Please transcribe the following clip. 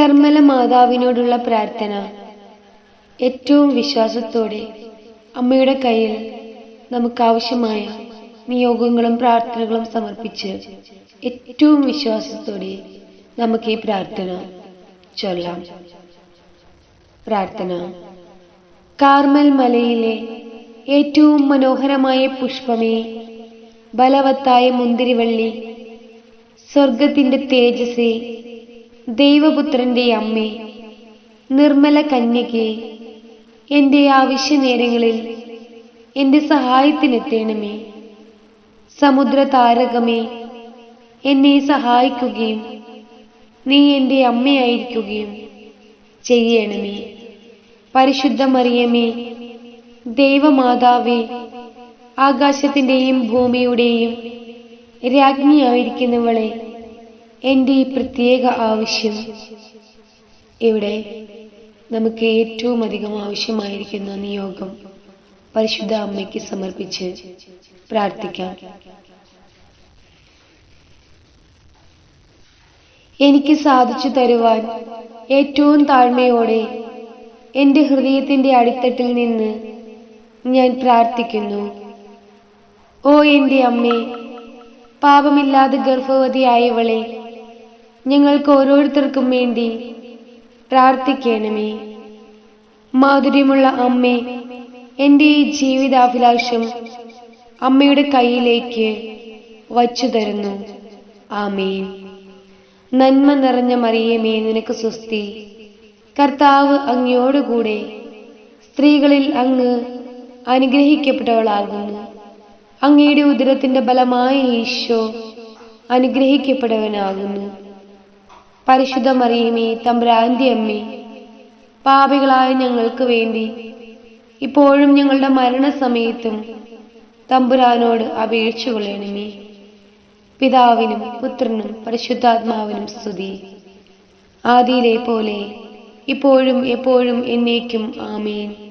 കർമ്മല മാതാവിനോടുള്ള പ്രാർത്ഥന. ഏറ്റവും വിശ്വാസത്തോടെ അമ്മയുടെ കയ്യിൽ നമുക്കാവശ്യമായ നിയോഗങ്ങളും പ്രാർത്ഥനകളും സമർപ്പിച്ച് ഏറ്റവും വിശ്വാസത്തോടെ നമുക്ക് ഈ പ്രാർത്ഥന ചൊല്ലാം. പ്രാർത്ഥന. കാർമൽ മലയിലെ ഏറ്റവും മനോഹരമായ പുഷ്പമേ ബലവത്തായ മുന്തിരിവള്ളി സ്വർഗത്തിന്റെ തേജസ്സേ ദൈവപുത്രന്റെ അമ്മേ നിർമ്മല കന്യകെ എന്റെ ആവശ്യ നേരങ്ങളിൽ എന്റെ സഹായത്തിനെത്തേണമേ. സമുദ്ര താരകമേ എന്നെ സഹായിക്കുകയും നീ എന്റെ അമ്മയായിരിക്കുകയും ചെയ്യണമേ. പരിശുദ്ധ മറിയമേ ദൈവമാതാവേ ആകാശത്തിന്റെയും ഭൂമിയുടെയും രാജ്ഞിയായിരിക്കുന്നവളെ എന്റെ ഈ പ്രത്യേക ആവശ്യം. ഇവിടെ നമുക്ക് ഏറ്റവും അധികം ആവശ്യമായിരിക്കുന്ന നിയോഗം പരിശുദ്ധ അമ്മയ്ക്ക് സമർപ്പിച്ച് പ്രാർത്ഥിക്കാം. എനിക്ക് സാധിച്ചു തരുവാൻ ഏറ്റവും താഴ്മയോടെ എന്റെ ഹൃദയത്തിന്റെ അടിത്തട്ടിൽ നിന്ന് ഞാൻ പ്രാർത്ഥിക്കുന്നു. ഓ എന്റെ അമ്മേ പാപമില്ലാതെ ഗർഭവതിയായവളെ ഞങ്ങൾക്ക് ഓരോരുത്തർക്കും വേണ്ടി പ്രാർത്ഥിക്കണമേ. മാധുര്യമുള്ള അമ്മേ എന്റെ ഈ ജീവിതാഭിലാഷം അമ്മയുടെ കയ്യിലേക്ക് വച്ചു തരുന്നു. ആമേൻ. നന്മ നിറഞ്ഞ മറിയമേ നിനക്ക് സുസ്തി കർത്താവ് അങ്ങയോടുകൂടെ സ്ത്രീകളിൽ അങ്ങ് അനുഗ്രഹിക്കപ്പെട്ടവളാകുന്നു. അങ്ങയുടെ ഉദരത്തിന്റെ ബലമായ ഈശോ അനുഗ്രഹിക്കപ്പെട്ടവനാകുന്നു. പരിശുദ്ധ മറിയമേ തമ്പ്രാന്റെ അമ്മേ പാപികളായ ഞങ്ങൾക്ക് വേണ്ടി ഇപ്പോഴും ഞങ്ങളുടെ മരണസമയത്തും തമ്പുരാനോട് അപേക്ഷിച്ചു കൊള്ളണമേ. പിതാവിനും പുത്രനും പരിശുദ്ധാത്മാവിനും സ്തുതി. ആദിയിലെ പോലെ ഇപ്പോഴും എപ്പോഴും എന്നേക്കും ആമേൻ.